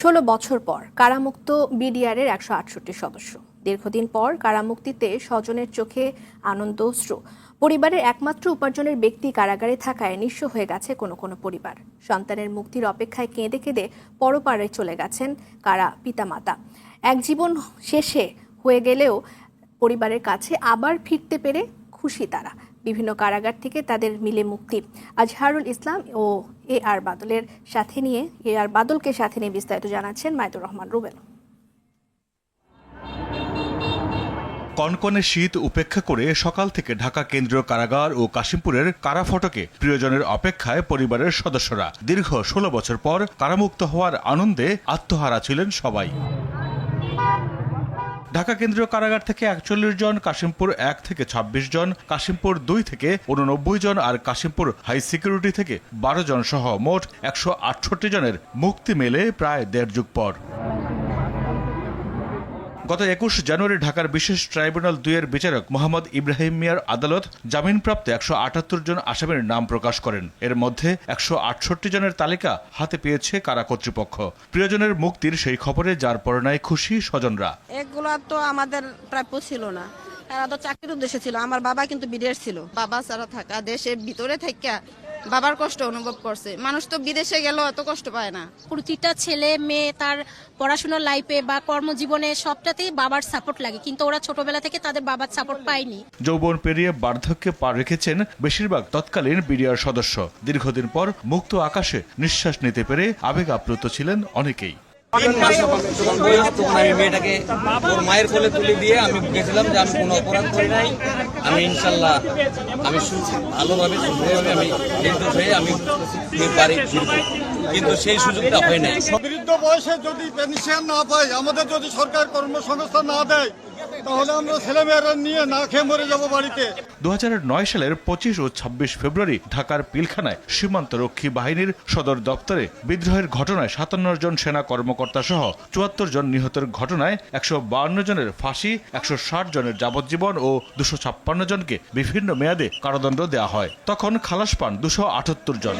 ষোলো বছর পর কারামুক্ত বিডিআরের একশো আটষট্টি সদস্য। দীর্ঘদিন পর কারামুক্তিতে স্বজনের চোখে আনন্দ অশ্রু। পরিবারের একমাত্র উপার্জনের ব্যক্তি কারাগারে থাকায় নিঃস্ব হয়ে গেছে কোনো কোনো পরিবার। সন্তানের মুক্তির অপেক্ষায় কেঁদে কেঁদে পরপারে চলে গেছেন কারা পিতামাতা। এক জীবন শেষে হয়ে গেলেও পরিবারের কাছে আবার ফিরতে পেরে খুশি তারা। বিভিন্ন কারাগার থেকে তাদের মিলে মুক্তি। আজহারুল ইসলাম ও এ আর বাদলের সাথে নিয়ে, এ আর বাদলকে সাথে নিয়ে বিস্তারিত জানাচ্ছেন মাইদুর রহমান রুবেল। কনকনে শীত উপেক্ষা করে সকাল থেকে ঢাকা কেন্দ্রীয় কারাগার ও কাশিমপুরের কারা ফটকে প্রিয়জনের অপেক্ষায় পরিবারের সদস্যরা। দীর্ঘ ষোলো বছর পর কারামুক্ত হওয়ার আনন্দে আত্মহারা ছিলেন সবাই। ঢাকা কেন্দ্রীয় কারাগার থেকে একচল্লিশ জন, কাশিমপুর এক থেকে ২৬ জন, কাশিমপুর দুই থেকে উননব্বই জন আর কাশিমপুর হাই সিকিউরিটি থেকে বারো জন সহ মোট একশো আটষট্টি জনের মুক্তি মেলে প্রায় দেড় যুগ পর। গত একুশ জানুয়ারি ঢাকার বিশেষ ট্রাইব্যুনাল দুইয়ের বিচারক মোহাম্মদ ইব্রাহিম মিয়ার আদালত জামিনপ্রাপ্ত একশো আটাত্তর জন আসামির নাম প্রকাশ করেন। এর মধ্যে একশো আটষট্টি জনের তালিকা হাতে পেয়েছে কারা কর্তৃপক্ষ। প্রিয়জনের মুক্তির সেই খবরে যার পরনায় খুশি স্বজনরা। এগুলো তো আমাদের প্রাপ্য ছিল না। এরা তো চাকরির উদ্দেশ্যে ছিল। আমার বাবা কিন্তু বিদেশ ছিল। বাবা ছাড়া থাকা দেশের ভিতরে থাকা বাবার কষ্ট অনুভব করছে। মানুষ তো বিদেশে গেল এত কষ্ট পায় না। প্রতিটা ছেলে মেয়ে তার পড়াশোনার লাইফে বা কর্মজীবনে সবটাতেই বাবার সাপোর্ট লাগে। কিন্তু ওরা ছোটবেলা থেকে তাদের বাবার সাপোর্ট পায়নি। যৌবন পেরিয়ে বার্ধক্যে পা রেখেছেন বেশিরভাগ তৎকালীন বিডিআর সদস্য। দীর্ঘদিন পর মুক্ত আকাশে নিঃশ্বাস নিতে পেরে আবেগ আপ্লুত ছিলেন অনেকেই। তখন মেয়েটাকে মায়ের তুলে দিয়ে আমি যে কোনো অপরাধ নাই। আমি ইনশাল্লাহ, আমি ভালোভাবে আমি কিন্তু সেই সুযোগটা হয় নাই। বয়সে যদি পেনশন না পাই আমাদের যদি সরকার কর্মসংস্থান না দেয় তাহলে আমরা ছেলেমেয়েরা নিয়ে না খেয়ে মরে যাব বাড়িতে। দু হাজার নয় সালের পঁচিশ ও ছাব্বিশ ফেব্রুয়ারি ঢাকার পিলখানায় সীমান্ত রক্ষী বাহিনীর সদর দপ্তরে বিদ্রোহের ঘটনায় সাতান্ন জন সেনা কর্মকর্তা সহ চুয়াত্তর জন নিহতের ঘটনায় একশো বাউন্ন জনের ফাঁসি, একশো ষাট জনের যাবজ্জীবন ও দুশো ছাপ্পান্ন জনকে বিভিন্ন মেয়াদে কারাদণ্ড দেওয়া হয়। তখন খালাস পান দুশো আটাত্তর জন।